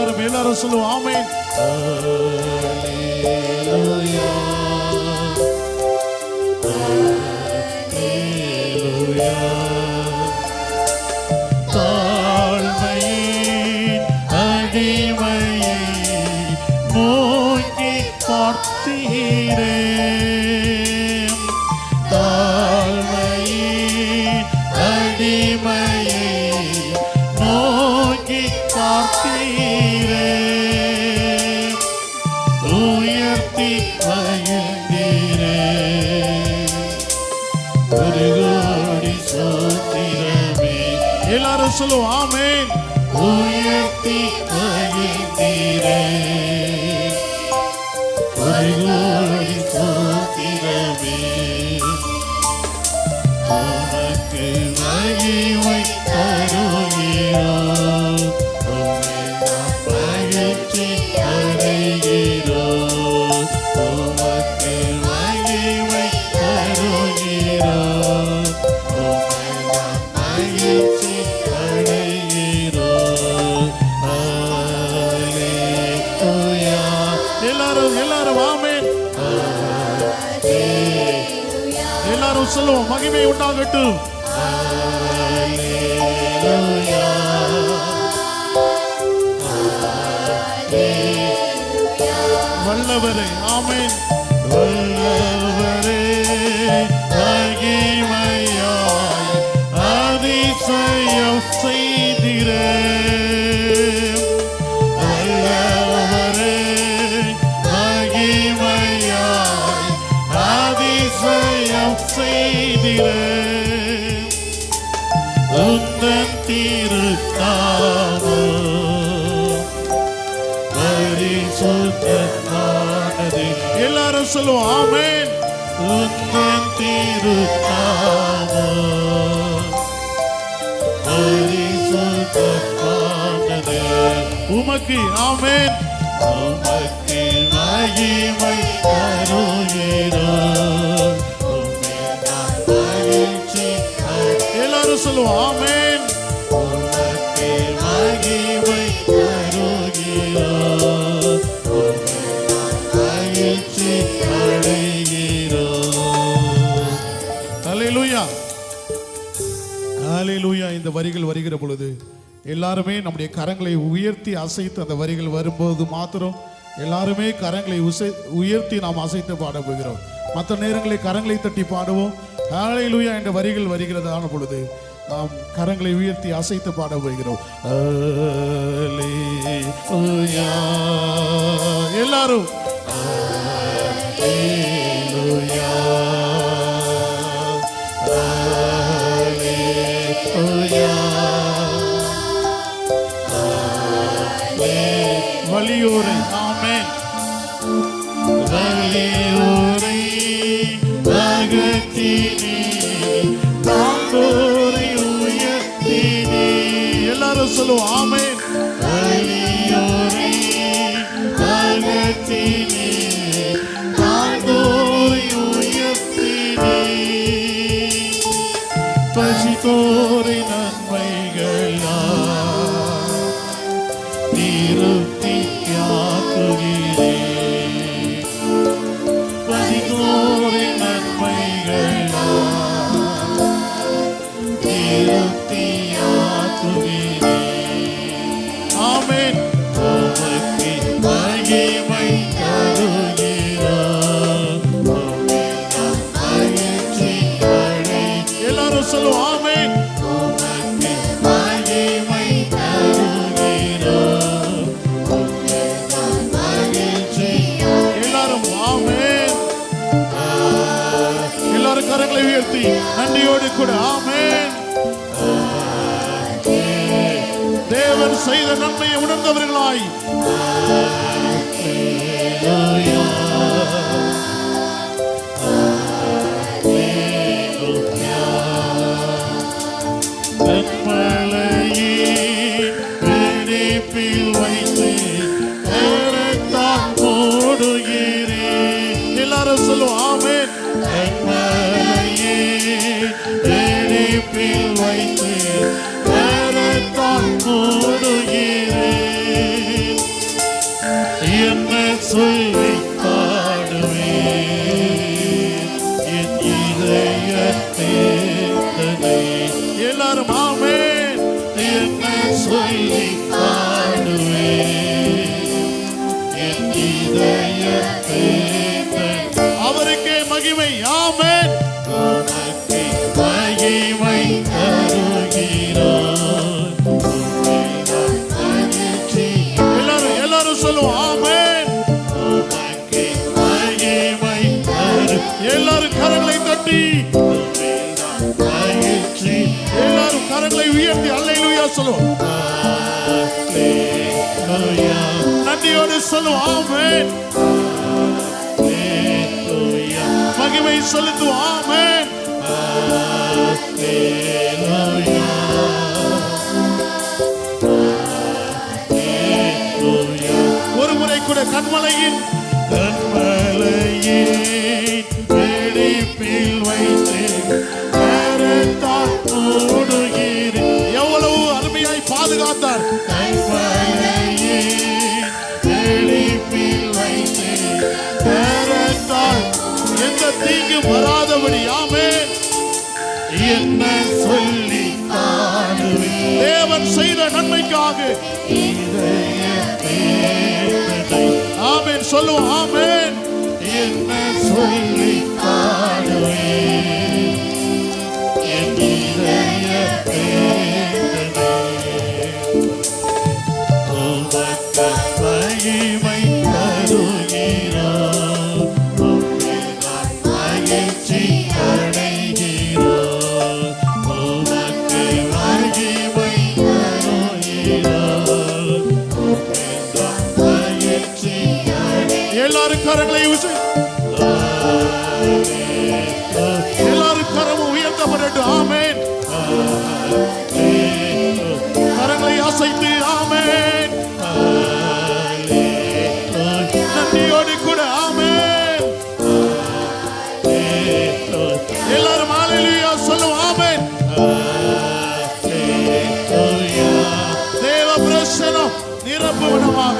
எல்லாரும் எல்லாரும் சொல்லுவோம் ஆமென். தாழ்மையின் சொல்லுவோம் ஆமென். உயர்த்தி மகிழ்ந்தீரே ஒரு சோத்திரமே மகிமை தருகிறோம். நாம் அடைகிறோம் எல்லாரும் எல்லாரும் ஆமென். எல்லாரும் சொல்லுவோம் மகிமை உண்டாகட்டும். வல்லவரே ஆமென். வல்லவரே செய்திரே உந்தன் திருக்காமம் பரிசுத்தமானது எல்லாரும் சொல்லுவோம் ஆமென். உந்தன் திருக்காமம் பரிசுத்தமானது உமக்கு ஆமேன். உமக்கு சொல்லுவோம். ஆமென் உமக்கு மகிமை தருகிறோம். உம்மை நான் மகிழ்ச்சி அடைகிறோம். அல்லேலூயா ஹalleluya இந்த வரிகள் வருகிற பொழுது எல்லாருமே நம்முடைய கரங்களை உயர்த்தி அசைத்து அந்த வரிகள் வரும்போது மாத்திரம் எல்லாருமே கரங்களை உசை உயர்த்தி நாம் அசைத்து பாட போகிறோம். மற்ற நேரங்களில் கரங்களை தட்டி பாடுவோம். ஹாலையிலூயா என்ற வரிகள் வருகிறதான பொழுது நாம் கரங்களை உயர்த்தி அசைத்து பாட போகிறோம். எல்லாரும். வலியோரை ஆமென் வலியோ எல்லாரும் சொல்லுவோம். ஆமென். ஆமென் உமக்கு மகிமை தருகிறோம். மகிழ்ச்சி எல்லாரும் சொல்லுவோம் எல்லாரும் கரங்களை உயர்த்தி நன்றியோடு கூட ஆமே. செய்த நன்மையை உணர்ந்தவர்களாய். கண்மலையே எல்லாரும் சொல்லுவோம் ஆமென். வைத்து ஏறத்தான் போடுகிறேன் மகிமை ஆமென். உனக்கு மகிமை மகிழ்ச்சி எல்லாரும் எல்லாரும் சொல்லுவோம் ஆமென். உனக்கு மகிமை தரு எல்லாரும் கரங்களை தட்டி. எல்லாரும் கரங்களை உயர்த்தி அல்லேலூயா சொல்லுவோம். நன்றியோடு சொல்லுவோம் ஆமென். மகிமை செலுத்துவாமே ஒரு முறை கூட கண்மலையின் கண்மலையின் வெடிப்பில் வைத்து எவ்வளவு அருமையாய் பாதுகாத்தார். என்ன சொல்லி தேவன் செய்த நன்மைக்காக. ஆமேன் சொல்லுவோம் ஆமேன். என்ன சொல்லி கரங்களை உசி எல்லாரும் கரமும் உயர்த்தப்படட்டும். ஆமேன். கரங்களை அசைத்து ஆமென். நன்றியோடு கூட ஆமென். எல்லாரும் ஹalleluya சொல்லுவோம் ஆமென். தேவ பிரசனம் நிரப்புவனமாக